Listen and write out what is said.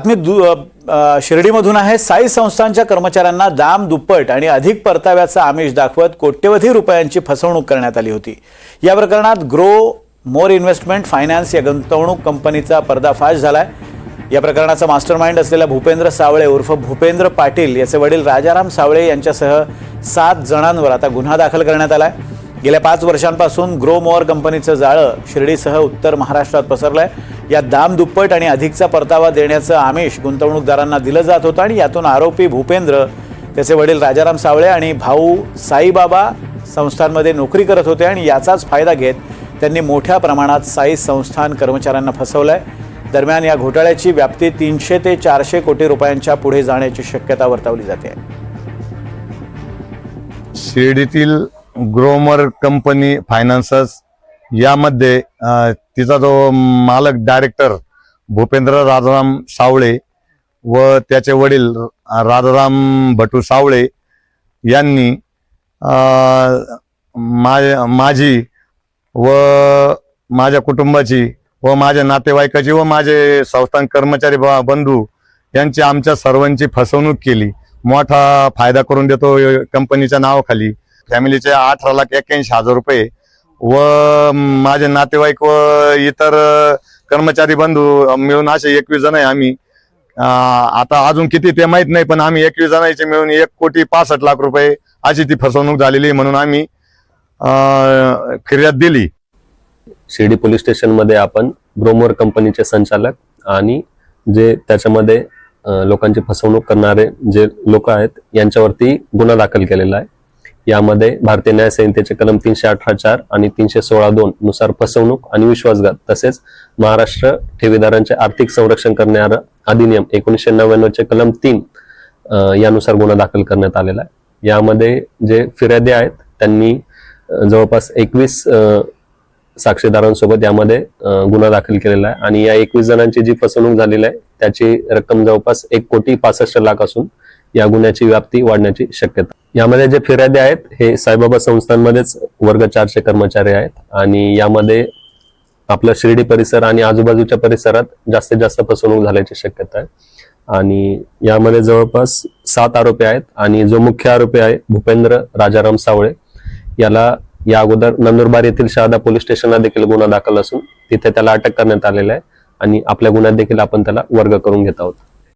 बातमी शिर्डीमधून आहे. साई संस्थांच्या कर्मचाऱ्यांना दाम दुप्पट आणि अधिक परताव्याचा आमिष दाखवत कोट्यवधी रुपयांची फसवणूक करण्यात आली होती. या प्रकरणात ग्रो मोर इन्व्हेस्टमेंट फायनान्स या गुंतवणूक कंपनीचा पर्दाफाश झालाय. या प्रकरणाचा मास्टरमाइंड असलेला भूपेंद्र सावळे उर्फ भूपेंद्र पाटील याचे वडील राजाराम सावळे यांच्यासह सात जणांवर आता गुन्हा दाखल करण्यात आला आहे गेल्या पाच वर्षांपासून ग्रो मोअर कंपनीचं जाळं शिर्डीसह उत्तर महाराष्ट्रात पसरलं आहे या दाम दुप्पट आणि अधिकचा परतावा देण्याचं आमिष गुंतवणूकदारांना दिलं जात होतं आणि यातून आरोपी भूपेंद्र त्याचे वडील राजाराम सावळे आणि भाऊ साईबाबा संस्थांमध्ये नोकरी करत होते आणि याचाच फायदा घेत त्यांनी मोठ्या प्रमाणात साई संस्थान कर्मचाऱ्यांना फसवलंय. दरम्यान या घोटाळ्याची व्याप्ती तीनशे ते चारशे कोटी रुपयांच्या पुढे जाण्याची शक्यता वर्तवली जाते. शिर्डीतील ग्रोमर कंपनी फायनान्सस यामध्ये तिचा जो मालक डायरेक्टर भूपेंद्र राजाराम सावळे व त्याचे वडील राजाराम भटू सावळे यांनी मा- माझी व माझ्या कुटुंबाची व माझ्या नातेवाईकाची व माझे संस्थान कर्मचारी बंधू यांची आमच्या सर्वांची फसवणूक केली. मोठा फायदा करून देतो कंपनीच्या नावाखाली. फॅमिलीचे अठरा लाख एक्क्याऐंशी हजार रुपये. व माझे नातेवाईक व इतर कर्मचारी बंधू मिळून असे एकवीस जण आहे आम्ही. आता अजून किती ते माहीत नाही पण आम्ही एकवीस जणांचे मिळून एक कोटी पासष्ट लाख रुपये अशी ती फसवणूक झालेली आहे म्हणून आम्ही फिर्याद दिली. शिर्डी पोलीस स्टेशनमध्ये आपण ब्रोमोर कंपनीचे संचालक आणि जे त्याच्यामध्ये लोकांची फसवणूक करणारे जे लोक आहेत यांच्यावरती गुन्हा दाखल केलेला आहे. यामध्ये भारतीय न्याय संहितेचे कलम तीनशे अठरा चार आणि तीनशे सोळा दोन नुसार फसवणूक आणि विश्वासघात तसेच महाराष्ट्र ठेवीदारांचे आर्थिक संरक्षण करणारा अधिनियम एकोणीसशे नव्याण्णवचे कलम तीन यानुसार गुन्हा दाखल करण्यात आलेला आहे. यामध्ये जे फिर्यादी आहेत त्यांनी जवळपास एकवीस साक्षीदारांसोबत यामध्ये गुन्हा दाखल केलेला आहे. आणि या एकवीस जणांची जी फसवणूक झालेली आहे त्याची रक्कम जवळपास एक कोटी पासष्ट लाख असून या गुन्ह्याची व्याप्ती वाढण्याची शक्यता. यामध्ये जे फिर्यादी आहेत हे साईबाबा संस्थांमध्येच वर्ग चारशे कर्मचारी आहेत आणि यामध्ये आपला शिर्डी परिसर आणि आजूबाजूच्या परिसरात जास्तीत जास्त फसवणूक झाल्याची शक्यता आहे. आणि यामध्ये जवळपास सात आरोपी आहेत आणि जो मुख्य आरोपी आहे भूपेंद्र राजाराम सावळे याला या अगोदर नंदुरबार येथील शहादा पोलीस स्टेशनला देखील गुन्हा दाखल असून तिथे त्याला अटक करण्यात आलेला आहे आणि आपल्या गुन्ह्यात देखील आपण त्याला वर्ग करून घेत आहोत.